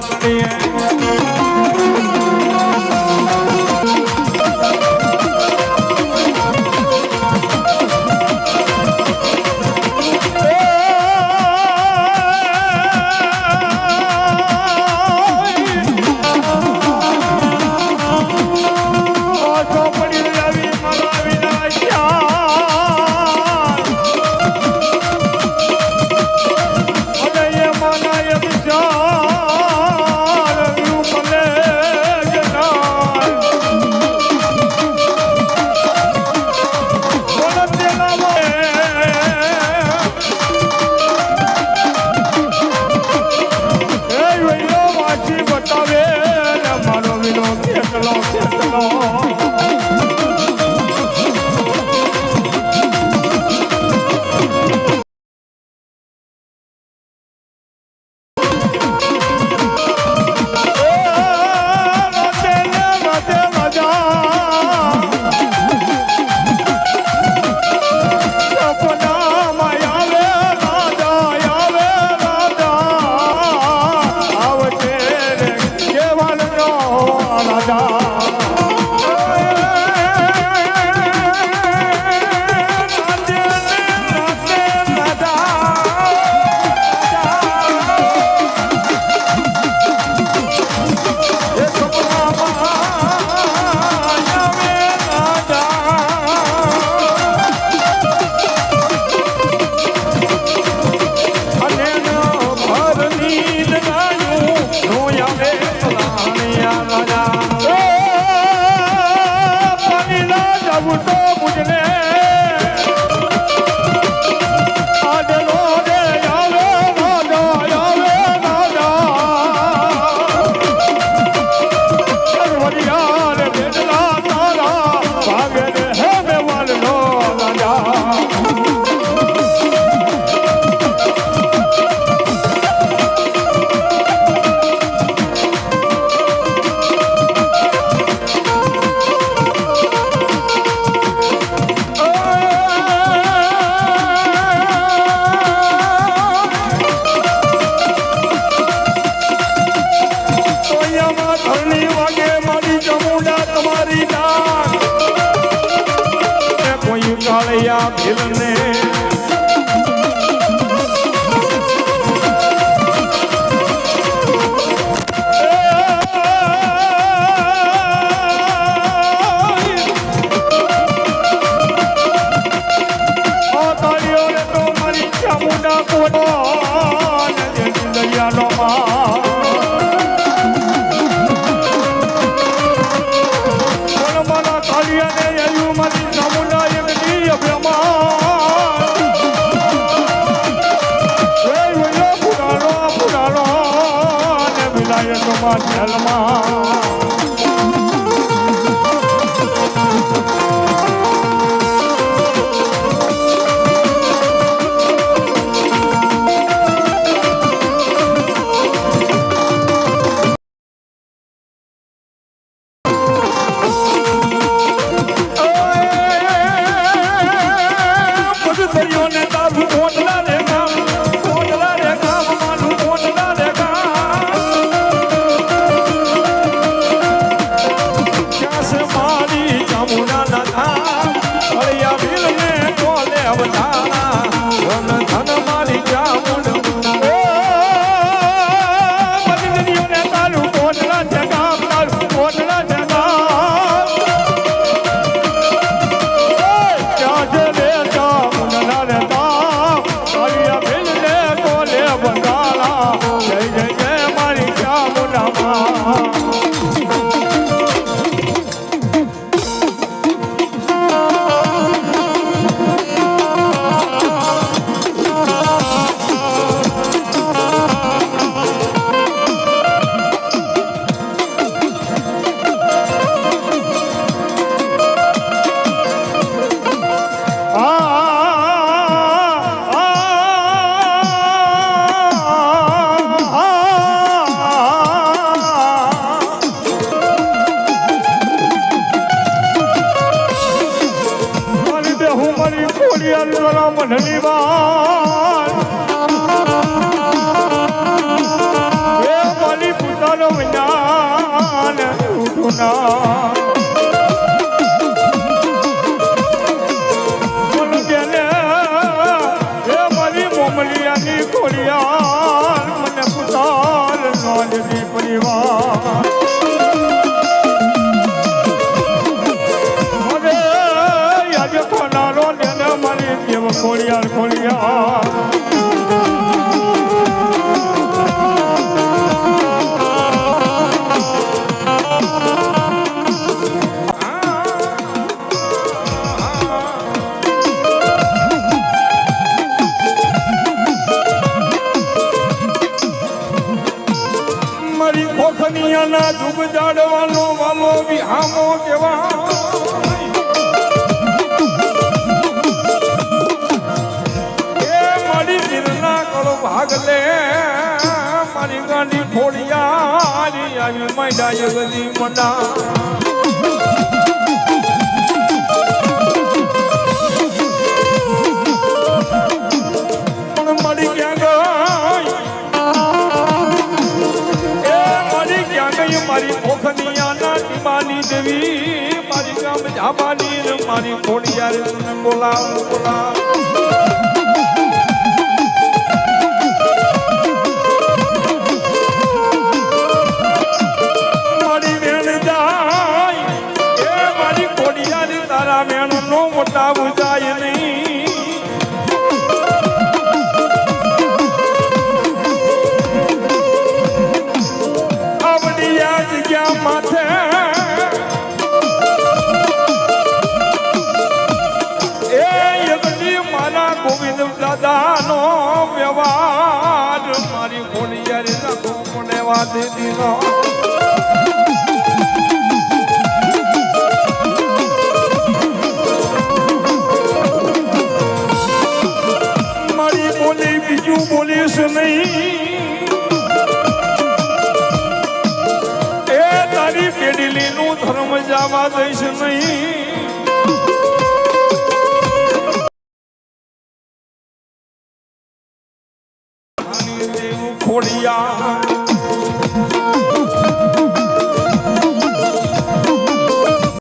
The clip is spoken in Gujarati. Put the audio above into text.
gostinho. I would know. જમુંડામાં ધરણી વાગે મારી જમુંડા તમારી ડાક કોઈ કાળિયા ભીલને સમાચલમાં ગોળિયા ભીલ ને કોલે અવતારા? મારી બોલી અંતર મનની વાત. એ મારી પોતાનો જ્ઞાન ઉઠુના ખોખનિયાના ધૂપ જાડવાનો વાલો વિહામો કેવા એ મારી દિલના કળો ભાગ લે. મારી ગાંડી ફોડિયા આવી મૈડા જગદી મના દેવી મારી ગામ જાબાની ને મારી ખોડિયાર તને બોલાવ બોલાવ. મારી વેણ જાય નો ગોવિંદ વ્યવહાર. મારી ખોડિયારી રાખો કોને વાદે દીનો મારી બોલી બીજું બોલીશ નહીં. એ તારી પેઢીલીનું ધર્મ જવા દઈશ નહીં. દેવ ખોડિયા